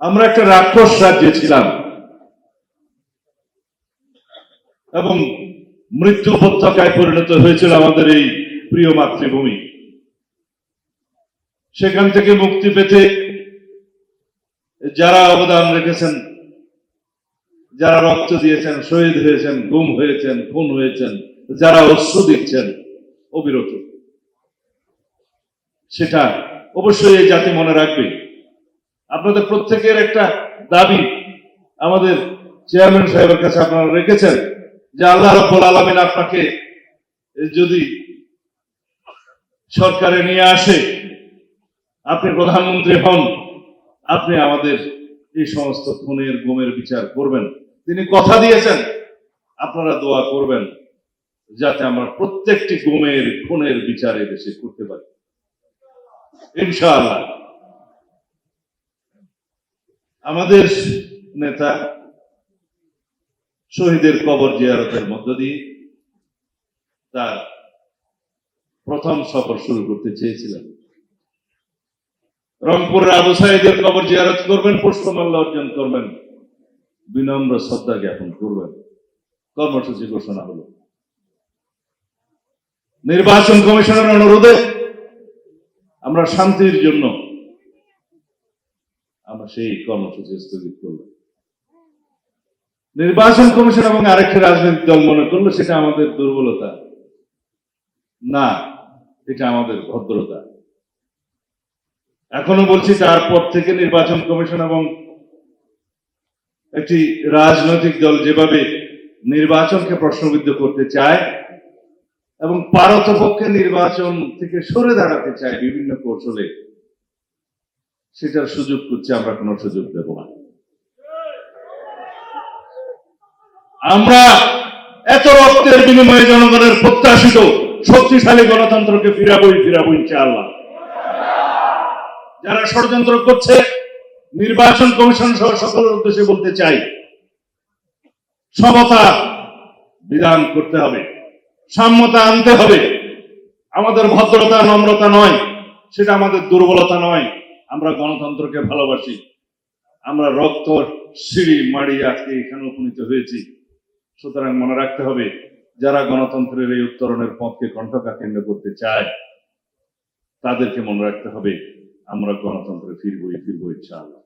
আমরা একটা রাক্ষস রাজ্যে ছিলাম। এবং মৃত্যু উপত্যকায় পরিণত হয়েছিল আমাদের এই প্রিয় মাতৃভূমি। সেখান থেকে মুক্তি পেতে যারা অবদান রেখেছেন, যারা রক্ত দিয়েছেন, শহীদ হয়েছেন, গুম হয়েছেন, খুন হয়েছেন, যারা অশ্রু দিচ্ছেন, অবিরত। সেটা অবশ্যই এই জাতি মনে রাখবে। আপনাদের প্রত্যেকের একটা দাবি আমাদের চেয়ারম্যান সাহেবের কাছে আপনারা রেখেছেন যে আল্লাহ রব্বুল আলমিন আপনাকে যদি সরকারে নিয়ে আসে, আপনি প্রধানমন্ত্রী হন, আপনি আমাদের এই সমস্ত খুনের, গুমের বিচার করবেন। তিনি কথা দিয়েছেন, আপনারা দোয়া করবেন যাতে আমরা প্রত্যেকটি গুমের, খুনের বিচারে দেশে করতে পারি। ইনশাআল্লাহ। আমাদের নেতা শহীদের কবর জিয়ারতের মধ্য দিয়ে তার প্রথম সফর শুরু করতে চেয়েছিলেন। রংপুরের আবু সাইদের কবর জিয়ারত করবেন, পুষ্পমাল্য অর্জন করবেন, বিনম্র শ্রদ্ধা জ্ঞাপন করবেন। কর্মসূচি ঘোষণা হলো। নির্বাচন কমিশনের অনুরোধে আমরা শান্তির জন্য আমরা সেই কর্মসূচি স্থগিত করলাম। নির্বাচন কমিশন এবং আরেকটি রাজনৈতিক দল মনে করল সেটা আমাদের দুর্বলতা। না, এটা আমাদের ভদ্রতা। এখনও বলছি তারপর থেকে নির্বাচন কমিশন এবং একটি রাজনৈতিক দল যেভাবে নির্বাচনকে প্রশ্নবিদ্ধ করতে চায় এবং পারতপক্ষে নির্বাচন থেকে সরে দাঁড়াতে চায় বিভিন্ন কৌশলে সেটার সুযোগ করছে, আমরা কোনো সুযোগ দেব না। আমরা এত রক্তের বিনিময়ে জনগণের প্রত্যাশিত, শক্তিশালী গণতন্ত্রকে ফিরাবই ফিরাবো ইনশাআল্লাহ। যারা ষড়যন্ত্র করছে, নির্বাচন কমিশন সহ সকলের উদ্দেশ্যে বলতে চাই, সমতা বিধান করতে হবে, সাম্যতা আনতে হবে। আমাদের ভদ্রতা, নম্রতা নয়, সেটা আমাদের দুর্বলতা নয়। আমরা গণতন্ত্রকে ভালোবাসি। আমরা রক্ত, সিঁড়ি, মাড়ি আজকে এখানে উপনীত হয়েছি। সুতরাং মনে রাখতে হবে, যারা গণতন্ত্রের এই উত্তরণের পথকে কণ্ঠকাঠিন্য করতে চায়, তাদেরকে মনে রাখতে হবে, আমরা গণতন্ত্রে ফিরবই, ফিরবো ইনশাআল্লাহ।